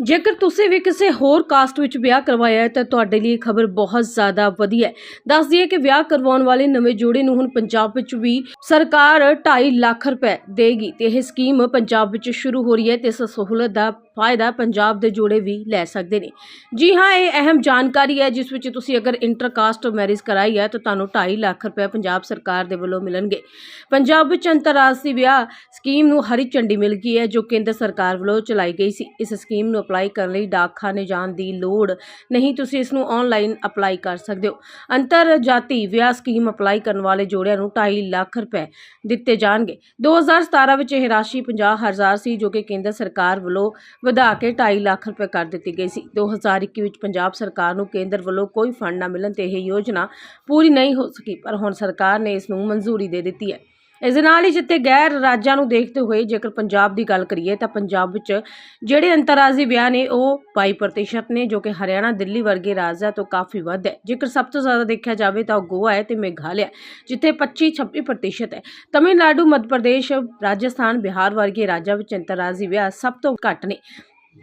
ਜੇਕਰ ਤੁਸੀਂ ਵੀ ਕਿਸੇ ਹੋਰ ਕਾਸਟ ਵਿੱਚ ਵਿਆਹ ਕਰਵਾਇਆ ਹੈ, ਤਾਂ ਤੁਹਾਡੇ ਲਈ ਖਬਰ ਬਹੁਤ ਜ਼ਿਆਦਾ ਵਧੀਆ ਹੈ। ਦੱਸ ਦਈਏ ਕਿ ਵਿਆਹ ਕਰਵਾਉਣ ਵਾਲੇ ਨਵੇਂ ਜੋੜੇ ਨੂੰ ਹੁਣ ਪੰਜਾਬ ਵਿੱਚ ਵੀ ਸਰਕਾਰ 2.5 ਲੱਖ ਰੁਪਏ ਦੇਗੀ ਤੇ ਇਹ ਸਕੀਮ ਪੰਜਾਬ ਵਿੱਚ ਸ਼ੁਰੂ ਹੋ ਰਹੀ ਹੈ ਤੇ ਇਸ ਸਹੂਲਤ ਦਾ ਫਾਇਦਾ ਪੰਜਾਬ ਦੇ ਜੋੜੇ ਵੀ ਲੈ ਸਕਦੇ ਨੇ। ਜੀ ਹਾਂ, ਇਹ ਅਹਿਮ ਜਾਣਕਾਰੀ ਹੈ, ਜਿਸ ਵਿੱਚ ਤੁਸੀਂ ਅਗਰ ਇੰਟਰਕਾਸਟ ਮੈਰਿਜ ਕਰਾਈ ਹੈ, ਤਾਂ ਤੁਹਾਨੂੰ 2.5 ਲੱਖ ਰੁਪਏ ਪੰਜਾਬ ਸਰਕਾਰ ਦੇ ਵੱਲੋਂ ਮਿਲਣਗੇ। ਪੰਜਾਬ ਵਿੱਚ ਅੰਤਰਰਾਸ਼ਟਰੀ ਵਿਆਹ ਸਕੀਮ ਨੂੰ ਹਰੀ ਝੰਡੀ ਮਿਲ ਗਈ ਹੈ, ਜੋ ਕੇਂਦਰ ਸਰਕਾਰ ਵੱਲੋਂ ਚਲਾਈ ਗਈ ਸੀ। ਇਸ ਸਕੀਮ ਨੂੰ ਅਪਲਾਈ ਕਰਨ ਲਈ ਡਾਕਖਾਨੇ ਜਾਣ ਦੀ ਲੋੜ ਨਹੀਂ, ਤੁਸੀਂ ਇਸ ਨੂੰ ਆਨਲਾਈਨ ਅਪਲਾਈ ਕਰ ਸਕਦੇ ਹੋ। ਅੰਤਰ ਜਾਤੀ ਵਿਆਹ ਸਕੀਮ ਅਪਲਾਈ ਕਰਨ ਵਾਲੇ ਜੋੜਿਆਂ ਨੂੰ 2.5 ਲੱਖ ਰੁਪਏ ਦਿੱਤੇ ਜਾਣਗੇ। 2017 ਵਿੱਚ ਇਹ ਰਾਸ਼ੀ 50000 ਸੀ, ਜੋ ਕਿ ਕੇਂਦਰ ਸਰਕਾਰ ਵੱਲੋਂ ਵਧਾ ਕੇ 2.5 ਲੱਖ ਰੁਪਏ ਕਰ ਦਿੱਤੀ ਗਈ ਸੀ। 2021 ਵਿੱਚ ਪੰਜਾਬ ਸਰਕਾਰ ਨੂੰ ਕੇਂਦਰ ਵੱਲੋਂ ਕੋਈ ਫੰਡ ਨਾ ਮਿਲਣ ਤੇ ਇਹ ਯੋਜਨਾ ਪੂਰੀ ਨਹੀਂ ਹੋ ਸਕੀ, ਪਰ ਹੁਣ ਸਰਕਾਰ ਨੇ ਇਸ ਨੂੰ ਮਨਜ਼ੂਰੀ ਦੇ ਦਿੱਤੀ ਹੈ। ਇਸ ਦੇ ਨਾਲ ਹੀ ਜਿੱਥੇ ਗੈਰ ਰਾਜਾਂ ਨੂੰ ਦੇਖਦੇ ਹੋਏ ਜੇਕਰ ਪੰਜਾਬ ਦੀ ਗੱਲ ਕਰੀਏ ਤਾਂ ਪੰਜਾਬ ਵਿੱਚ ਜਿਹੜੇ ਅੰਤਰਰਾਜੀ ਵਿਆਹ ਨੇ ਉਹ 22% ਨੇ, ਜੋ ਕਿ ਹਰਿਆਣਾ, ਦਿੱਲੀ ਵਰਗੇ ਰਾਜਾਂ ਤੋਂ ਕਾਫੀ ਵੱਧ ਹੈ। ਜੇਕਰ ਸਭ ਤੋਂ ਜ਼ਿਆਦਾ ਦੇਖਿਆ ਜਾਵੇ ਤਾਂ ਗੋਆ ਹੈ ਤੇ ਮੇਘਾਲਿਆ ਜਿੱਥੇ 25-26% ਹੈ। ਤਮਿਲਨਾਡੂ, ਮੱਧ ਪ੍ਰਦੇਸ਼, ਰਾਜਸਥਾਨ, ਬਿਹਾਰ ਵਰਗੇ ਰਾਜਾਂ ਵਿੱਚ ਅੰਤਰਰਾਜੀ ਵਿਆਹ ਸਭ ਤੋਂ ਘੱਟ ਨੇ,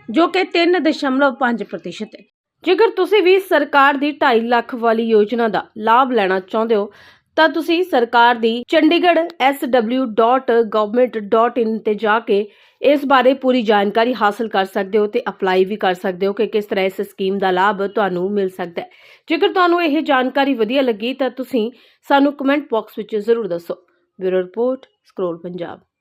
ਜੋ ਕਿ 3.5% ਹੈ। ਜੇਕਰ ਤੁਸੀਂ ਵੀ ਸਰਕਾਰ ਦੀ 2.5 ਲੱਖ ਵਾਲੀ ਯੋਜਨਾ ਦਾ ਲਾਭ ਲੈਣਾ ਚਾਹੁੰਦੇ ਹੋ ਤਾਂ ਤੁਸੀਂ ਸਰਕਾਰ ਦੀ chandigarh sw.government.in ਤੇ ਜਾ ਕੇ ਇਸ ਬਾਰੇ ਪੂਰੀ ਜਾਣਕਾਰੀ ਹਾਸਲ ਕਰ ਸਕਦੇ ਹੋ ਤੇ ਅਪਲਾਈ ਵੀ ਕਰ ਸਕਦੇ ਹੋ ਕਿ ਕਿਸ ਤਰ੍ਹਾਂ ਇਸ ਸਕੀਮ ਦਾ ਲਾਭ ਤੁਹਾਨੂੰ ਮਿਲ ਸਕਦਾ ਹੈ। ਜੇਕਰ ਤੁਹਾਨੂੰ ਇਹ ਜਾਣਕਾਰੀ ਵਧੀਆ ਲੱਗੀ ਤਾਂ ਤੁਸੀਂ ਸਾਨੂੰ ਕਮੈਂਟ ਬਾਕਸ ਵਿੱਚ ਜ਼ਰੂਰ ਦੱਸੋ। Bureau report scroll Punjab.